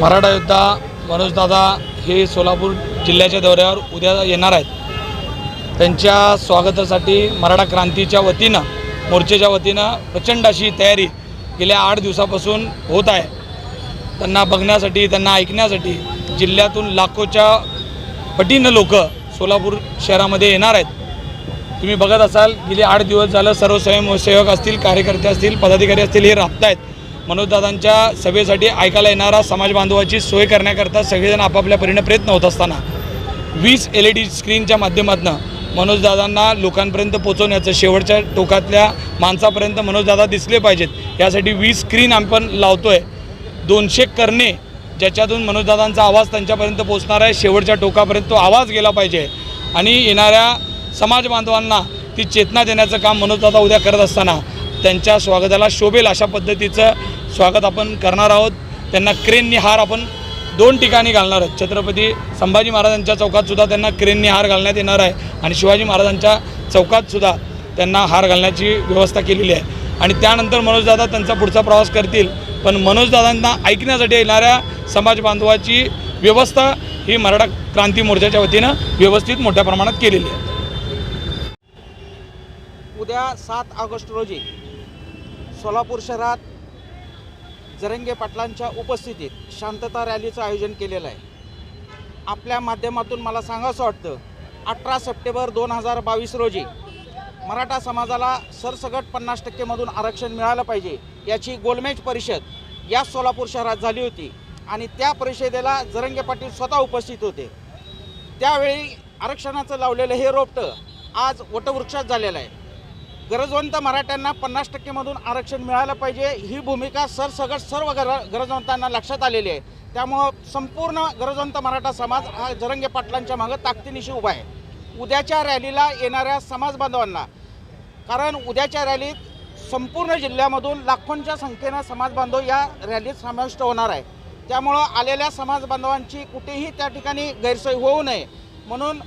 मराठा योद्धा मनोजदादा हे सोलापूर जिल्ह्याच्या दौऱ्यावर उद्या येणार आहेत. त्यांच्या स्वागतासाठी मराठा क्रांतीच्या वतीनं मोर्चेच्या वतीनं प्रचंड अशी तयारी गेल्या आठ दिवसापासून होत आहे. त्यांना बघण्यासाठी त्यांना ऐकण्यासाठी जिल्ह्यातून लाखोच्या पटीनं लोक सोलापूर शहरामध्ये येणार आहेत. तुम्ही बघत असाल गेले आठ दिवस झालं सर्व स्वयंसेवक असतील कार्यकर्ते असतील पदाधिकारी असतील हे राबत आहेत मनोजदादांच्या सभेसाठी ऐकायला येणारा समाज बांधवाची सोय करण्याकरता सगळेजण आपापल्या परीने प्रयत्न होत असताना वीस एल ई डी स्क्रीनच्या माध्यमातून मनोजदादांना लोकांपर्यंत पोचवण्याचं शेवटच्या टोकातल्या माणसापर्यंत मनोजदादा दिसले पाहिजेत. यासाठी वीस स्क्रीन आपण लावतो आहे दोनशे करणे ज्याच्यातून मनोजदादांचा आवाज त्यांच्यापर्यंत पोचणार आहे. शेवटच्या टोकापर्यंत तो आवाज गेला पाहिजे. आणि येणाऱ्या समाज बांधवांना ती चेतना देण्याचं काम मनोजदादा उद्या करत असताना त्यांच्या स्वागताला शोभेल अशा पद्धतीचं स्वागत आपण करणार आहोत. त्यांना क्रेननी हार आपण दोन ठिकाणी घालणार आहोत. छत्रपती संभाजी महाराजांच्या चौकातसुद्धा त्यांना क्रेननी हार घालण्यात येणार आहे आणि शिवाजी महाराजांच्या चौकातसुद्धा त्यांना हार घालण्याची व्यवस्था केलेली आहे. आणि त्यानंतर मनोजदादा त्यांचा पुढचा प्रवास करतील. पण मनोजदादांना ऐकण्यासाठी येणाऱ्या समाज बांधवाची व्यवस्था ही मराठा क्रांती मोर्चाच्या वतीनं व्यवस्थित मोठ्या प्रमाणात केलेली आहे. उद्या सात ऑगस्ट रोजी सोलापूर शहरात जरंगे पाटलांच्या उपस्थितीत शांतता रॅलीचं आयोजन केलेलं आहे. आपल्या माध्यमातून मला सांगावंसं वाटतं अठरा सप्टेंबर दोन हजार बावीस रोजी मराठा समाजाला सरसगट पन्नास टक्केमधून आरक्षण मिळालं पाहिजे याची गोलमेज परिषद या सोलापूर शहरात झाली होती आणि त्या परिषदेला जरंगे पाटील स्वतः उपस्थित होते. त्यावेळी आरक्षणाचं लावलेलं हे रोपटं आज वटवृक्षात झालेलं आहे. गरजवंत मराठ्यांना पन्नास टक्केमधून आरक्षण मिळालं पाहिजे. ही भूमिका सरसगट सर्व गर गरजवंतांना लक्षात आलेली आहे. त्यामुळं संपूर्ण गरजवंत मराठा समाज हा जरंगे पाटलांच्या मागं ताकदीनिशी उभा आहे. उद्याच्या रॅलीला येणाऱ्या समाज बांधवांना कारण उद्याच्या रॅलीत संपूर्ण जिल्ह्यामधून लाखोंच्या संख्येनं समाज बांधव या रॅलीत समाविष्ट होणार आहे. त्यामुळं आलेल्या समाज बांधवांची कुठेही त्या ठिकाणी गैरसोय होऊ नये. म्हणून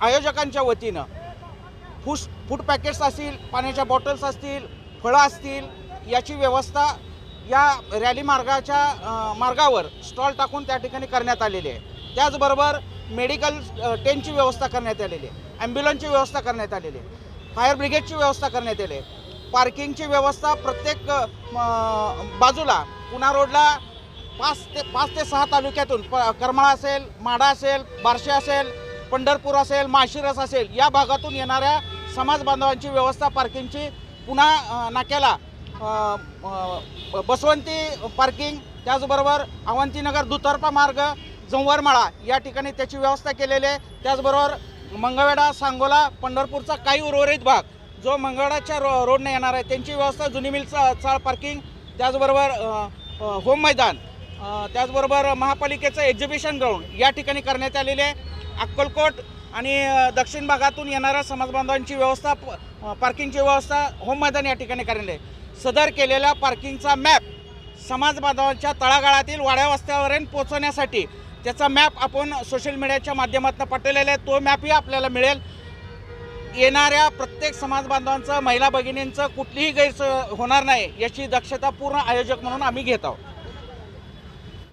आयोजकांच्या वतीनं फूड फूड पॅकेट्स असतील पाण्याच्या बॉटल्स असतील फळं असतील याची व्यवस्था या रॅली मार्गाच्या मार्गावर स्टॉल टाकून त्या ठिकाणी करण्यात आलेली आहे. त्याचबरोबर मेडिकल अ, टेंटची व्यवस्था करण्यात आलेली आहे. ॲम्ब्युलन्सची व्यवस्था करण्यात आलेली आहे. फायर ब्रिगेडची व्यवस्था करण्यात आली आहे. पार्किंगची व्यवस्था प्रत्येक बाजूला पुणा रोडला पाच ते पाच ते सहा तालुक्यातून प करमाळा असेल माडा असेल बार्शी असेल पंढरपूर असेल माशिरस असेल या भागातून येणाऱ्या समाज बांधवांची व्यवस्था पार्किंगची पुन्हा नाक्याला बसवंती पार्किंग त्याचबरोबर अवंतीनगर दुतर्फा मार्ग जंवरमाळा या ठिकाणी त्याची व्यवस्था केलेली आहे. त्याचबरोबर मंगळवेढा सांगोला पंढरपूरचा काही उर्वरित भाग जो मंगळवेडाच्या रो रोडने येणार आहे त्यांची व्यवस्था जुनी मिल चा चाळ पार्किंग त्याचबरोबर होम मैदान त्याचबरोबर महापालिकेचं एक्झिबिशन ग्राउंड या ठिकाणी करण्यात आलेले आहे. अक्कलकोट आणि दक्षिण भागातून येणाऱ्या समाजबांधवांची व्यवस्था प- पार्किंगची व्यवस्था होम मैदान या ठिकाणी करण्यात आहे. सदर केलेल्या पार्किंगचा मॅप समाजबांधवांच्या तळागाळातील वाड्या पोचवण्यासाठी पोहोचवण्यासाठी त्याचा मॅप आपण सोशल मीडियाच्या माध्यमातून पाठवलेला आहे. तो मॅपही आपल्याला मिळेल. येणाऱ्या प्रत्येक समाजबांधवांचं महिला भगिनींचं कुठलीही गैरसोय होणार नाही याची दक्षता पूर्ण आयोजक म्हणून आम्ही घेत आहोत.